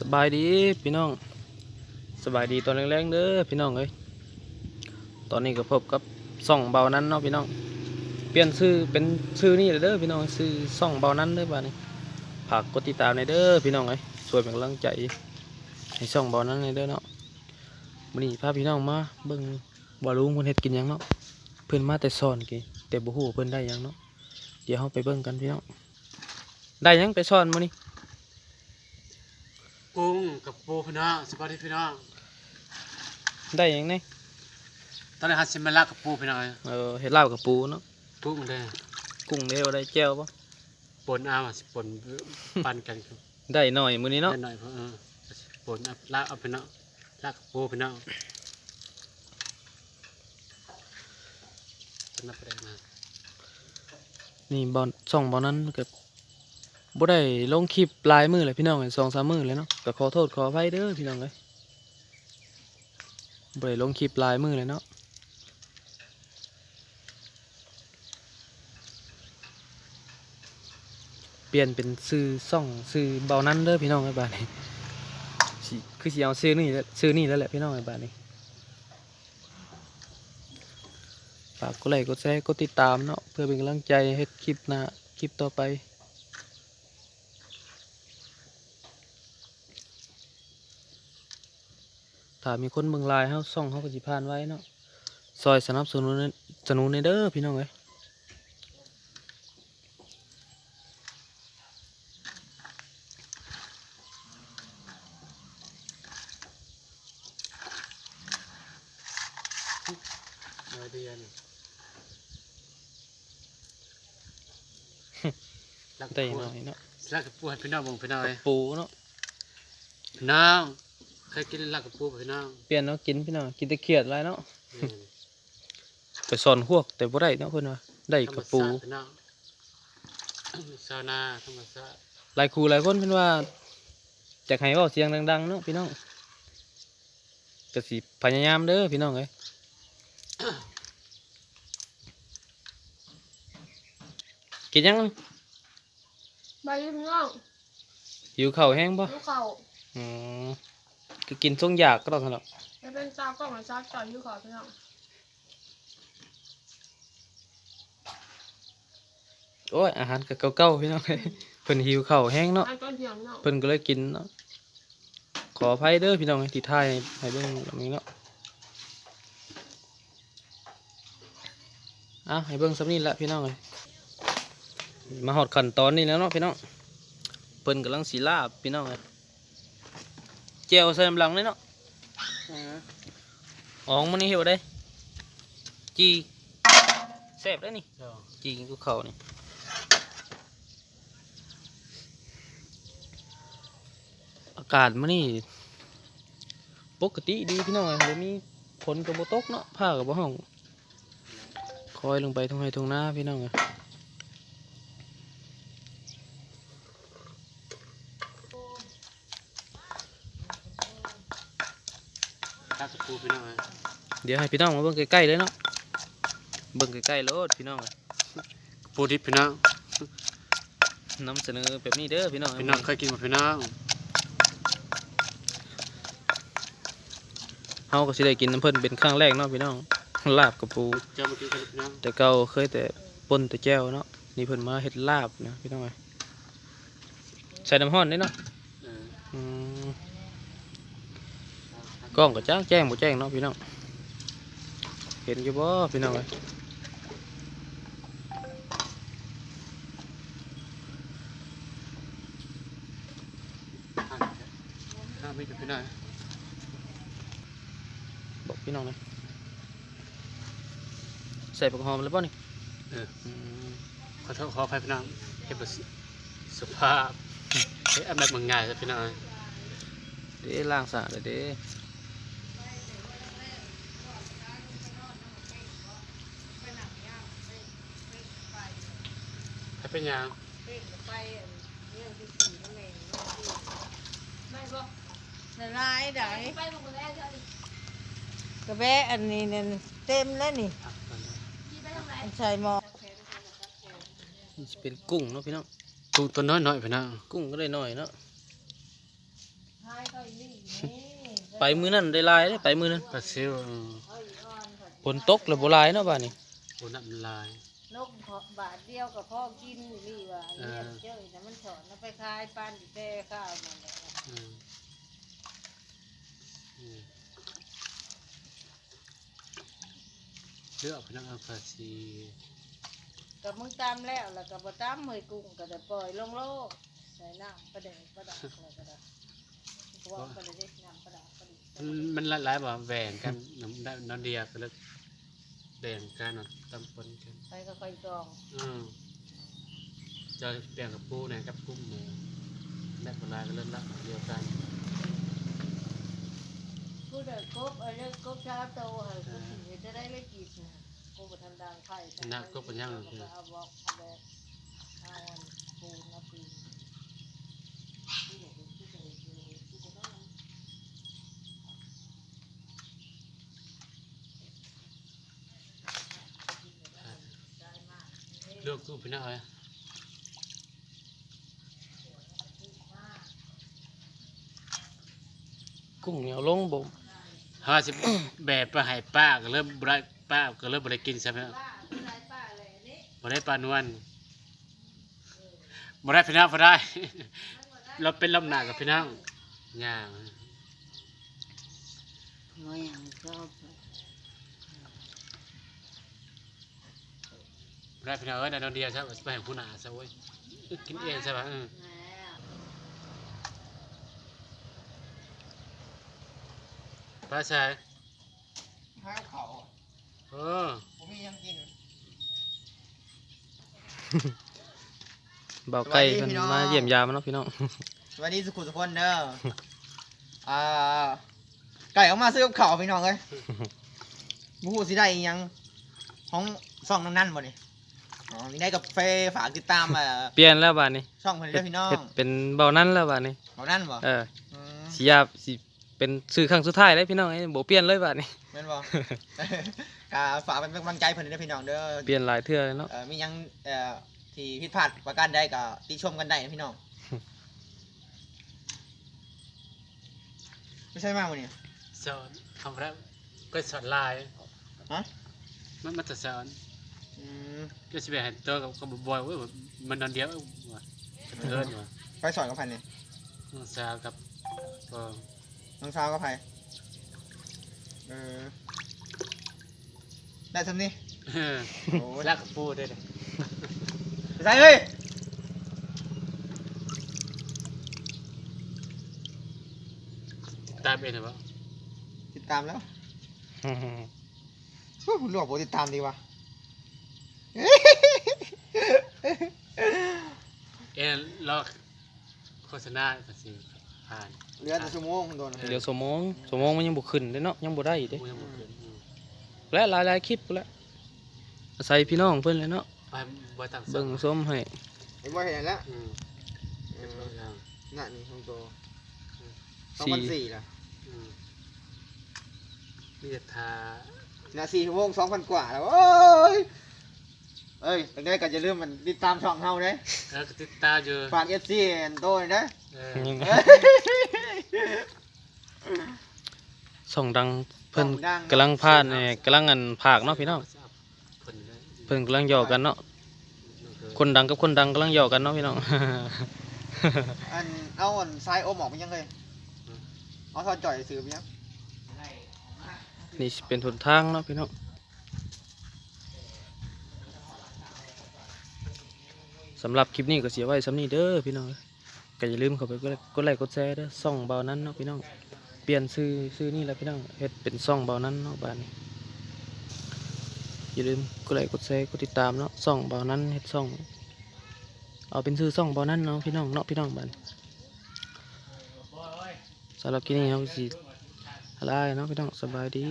สบายดีพี่น้อง สบายดีตอนแรงๆเด้อพี่น้องเอ้ยตอนนี้ก็พบกับส่องเบานั้นเนาะพี่น้อง เปลี่ยนชื่อเป็นชื่อนี่เลยเด้อพี่น้องชื่อส่องเบานั้นเด้อบ้านี้ฝากกดติดตามในเด้อพี่น้องเอ้ยช่วยเป็นกำลังใจให้ส่องเบานั้นในเด้อเนาะวันนี้พาพี่น้องมาเบิ่งว่าลุงเพิ่นเฮ็ดกินยังเนาะเพิ่อนมาแต่ซ่อนกี่แต่บ่ฮู้ว่าเพิ่อนได้ยังเนาะเดี๋ยวเราไปเบิ่งกันพี่น้องได้ยังไปซ่อนมื้อนี้ กับปูพี่น้องสวัสดีพี่น้องได้ยังเนี่ยตอนนี้ฮัสซิมาลากับปูพี่น้องเออเห็ดลาบกับปูเนาะปูมันได้กุ้งเดียวได้แก้วปะปนเอาสิปนปันกันได้หน่อยมื้อนี้เนาะได้หน่อยเพราะเออปนเอาลากเอาพี่น้องลากับปูพี่น้องเป็นนับประเด็นมานี่บอลส่องบอลนั้นก็บ่ บ่ได้ลงคลิปลายมือเลยพี่น้องสองสามมือเลยเนาะก็ขอโทษขออภัยเด้อพี่น้องเลยบ่ได้ลงคลิปลายมือเลยเนาะเปลี่ยนเป็นซื้อส่องซื้อเบานั้นเด้อพี่น้องไอ้บ้านนี้สิคือสิเอาซื้อนี่ซื้อนี่แล้วแหละพี่น้องไอ้บ้านนี้ฝากกดไลค์กดแชร์กดติดตามเนาะเพื่อเป็นกำลังใจให้คลิปหน้าคลิปต่อไป ถ้ามีคนเบิ่งไลายเฮาส่องเฮาก็สิผ่านไว้เนาะซอยสนับสนุนสนุนในเด้อพี่น้องเอ้ยหน่อยเดียนลากกับได้ปูหน่อยเนาะลากกับปูให้พี่น้องเบ่งพี่น้องเลยปูเนาะพี่น้อง เคยกินลากกับปูป่ะพี่น้องเปลี่ยนเนาะกินพี่น้องกินแต่เขียดหลายเนาะอืมไปสอนพวกแต่บ่ได้เนาะเพิ่นว่าได้กระปูธรรมชาติพี่น้องชาวนาธรรมชาติหลายครูหลายคนเพิ่นว่าอยากให้เว้าเสียงดังๆเนาะพี่น้องก็สิพยายามเด้อพี่น้องเอ้ยกินยังใบพี่น้องหิวข้าวแห้งบ่ลูกเข่าอืมคือ กินทรงอยากก็ต้องสำหรับจะเป็นซาวกล้องหรือซาวจอยลูกเข่าพี่น้องโอ้ยอาหารก็เก่าๆพี่น้องเอ้ยเพิ่นหิวข้าวแห้งเนาะอันต้นเทียมพี่น้องเพิ่นก็เลยกินเนาะขออภัยเด้อพี่น้องที่ถ่ายให้เบิ่งแบบนี้เนาะอะให้เบิ่งสำนี้ละพี่น้องเอ้ยมาหอดขั้นตอนนี้แล้วเนาะพี่น้องเพิ่นกำลังสีลาบพี่น้องเอ้ย แจ่วใส่น้ำหลังเลยเนาะอ๋องมันนี่เห็นบ่ได้จีแซ่บได้อนี่เดี๋ยวจีกินกับข้าวนี่อากาศมันนี่ปกติดีพี่น้องเอ้ยบ่มีฝนกับบ่ตกเนาะผ้ากับบ่ห้อง คอยลงไปทงไห้ทงหน้าพี่น้องเอ้ย ลากกับปูพี่น้องเลยเดี๋ยวให้พี่น้องมาเบิ่งใกล้ๆเลยเนาะเบิ่งใกล้ๆโลดพี่น้องเอ้ยปูดิบพี่น้องนำเสนอแบบนี้เด้อพี่น้องเอ้ยพี่น้องเคยกินหมดพี่น้องเฮาก็สิได้กินน้ำเพิ่นเป็นครั้งแรกเนาะพี่น้องลาบกับปูเจ้ามากินกันเลยพี่น้องแต่เก่าเคยแต่ป่นแต่แก้วเนาะนี่เพิ่นมาเฮ็ดลาบนะพี่น้องเอ้ยใส่น้ำร้อนได้เนาะ เออ อืม กล้องก็จ้างแจ้งบ่แจ้งเนาะพี่น้องเห็นอยู่บ่พี่น้องเอ้ยข้าวไม่เป็นพี่น้องบอกพี่น้องเลยใส่ผักหอมแล้วป่ะนี่เอออืมขอโทษขออภัยพี่น้องเก็บสุภาพเฮ้ยอันแบบมึงง่ายซะพี่น้องเด้ล้างสะอาดเลยเด้ ให้เป็นยังไม่ก็ละลายได้ไปลงมาแล้วเจ้าดิกระแบะอันนี้เนี่ยเต็มแล้วนี่อะตอนนี้พี่ไปทางไหนอันใส่หมอนี่สิเป็นกุ้งเนาะพี่น้องปูตัวน้อยหน่อยพี่น้องกุ้งก็ได้หน่อยเนาะทายก็อีนี่นี่ไปมื้อนั้นได้หลายเด้ไปมื้อนั้นปลาซิวเออเอาอีอ่อนก่อนฝนตกแล้วบ่หลายเนาะบ้านนี้โอ้น้ำมันลาย นกเพาะบาทเดียวกับพ่อกินอยู่นี่ว่าอันเนี่ยเจ้าแต่มันสอนแล้วไปขายปานดิแป้ข้าวมันแหละอืมอืมเลือกพนักงานภาษีกับมึงตามแล้วแล้วก็บ่ตามเมยกุ้งก็ได้ปล่อยลงโลกใส่น้ำประเดี๋ยวประดับอะไรก็ได้เพราะว่าประเดี๋ยวน้ำประดับประดิษฐ์มันมันหลายๆบ่แบ่งกันน้ำได้น้ำเดียก็เลย แบ่งกันเนาะตำปนกันใครก็ค่อยจองอืมจะแบ่งกับปูเนี่ยกับกุ้งเนี่ยแม่โบราณก็เริ่มละเดียวกันผู้เด็กกบเออเรื่องกบชาโตเฮ้ยก็สิจะได้เล็กกี่นะกบทันดังไข่เอาบอกเอาแบบเอาปูนะปู เลือกกุ้งพี่น้อยกุ้งเหนียวลงบ่ห้าสิบแบบไปให้ป้าก็เริ่มบได้ป้าก็เริ่มบได้กินใช่ไหมป้าผู้ใดป้าอะไรนี่บได้ปลานวลบได้พี่น้องบได้เราเป็นลำหนากับพี่น้องย่างน้อยอย่างชอบบ ได้พี่น้องเอ้ยได้ดอกเดียวใช่ไหมไปให้ผู้หนาซะเว้ยกินเองใช่ปะเออป้าชายข้าวเขาเออ ผมมียังกิน เบาไก่สวัเพิ่สนดีพี่น้อง มาเยี่ยมยามเนาะพี่น้อง สวัสดีสุขุมสุขคนเด้อ อ่า ไก่ออกมาซื้อกับข้าวพี่น้องเอ้ยมูหูสิได้อิหยัง ของซ่องนั่นนั่นบ่นี่ อ๋อมีได้กับเฟฝากติดตามเอ่อเปลี่ยนแล้วบ้านนี้ช่องเพิ่นเด้อพี่น้องเฮ็ดเป็นเบานั้นแล้วบ้านนี้บอกนั่นบ่เอออืมสิยาสิเป็นชื่อครั้งสุดท้ายเลยพี่น้องเอ้ยบ่เปลี่ยนเลยบ้านนี้ แม่นบ่กาฝากเป็นกำลังใจเพิ่นเด้อพี่น้องเด้อเปลี่ยนหลายเทื่อเลยเนาะ เอ่อมีหยังเอ่อที่ผิดพลาดประการใดก็ติชมกันได้นะพี่น้อง ไม่ใช่มากวันนี้ สอนคำแรกก็สอนลายฮะ มันมันจะสอนอืม ก็จะไปเห็นตัวกับกับบอยเว้ยมันนอนเดียวว่ะเกินว่ะไปสอนกับใครเนี่ยน้องสาวกับเออน้องสาวกับใครเออได้สำนี่เออโอ้ยรักกับปูด้วยเลยไปใส่เฮ้ยตามเองเหรอวะติดตามแล้วโอ้ยผมรู้ว่าผมติดตามดีว่ะ เอ็นรอโฆษณาภาษีผ่านเหลือแต่ชั่วโมงโดนเดี๋ยวสมองสมองมันยังบ่ขึ้นเด้เนาะยังบ่ได้เด้กูยังบ่เกินอืมและหลายๆคลิปแล้วอาศัยพี่น้องเพิ่นเลยเนาะไปบ่ตั้งเบิ่งส้มให้เห็นว่าเห็นแล้วอืมเก็บเอาอย่างน่ะนี่ของโตสองสี่พันสี่ละอืมมีแต่ทาน่ะสี่ชั่วโมงสองพันกว่าแล้วโอ้ย เอ้ยยังไงก็จะเริ่าลืมมันติดตามช่องเฮาเด้แล้วก็ติดตามอยู่ฝากเอฟซีโตหน่อยนะเออส่องดังเพิ่นส่องดัง กำลังพาดเนี่ยกำลังอันภาคเนาะพี่น้องคนเลยเพิ่นกำลังหยอกกันเนาะคนดังกับคนดังกำลังหยอกกันเนาะพี่น้อง อันเอาอันซ้ายอมออกไปยังเลยเอาทอดจ่อยซื้อไปยังนี่สิเป็นหนทางเนาะพี่น้อง สำหรับคลิปนี้ก็เสียไว้สำนี้เด้อพี่น้องก็อย่าลืมเข้าไปกดไลค์กดไลค์กดแชร์เด้อซ่องเบานั้นเนาะพี่น้องเปลี่ยนชื่อชื่อนี่แหละพี่น้องเฮ็ดเป็นซ่องเบานั้นเนาะบ้านนี้อย่าลืมกดไลค์กดแชร์กดติดตามเนาะซ่องเบานั้นเฮ็ดซ่องเอาเป็นชื่อซ่องเบานั้นเนาะพี่น้องเนาะพี่น้องบ้านสำหรับคลิปนี้เราสิลาเนาะพี่น้องสบายดี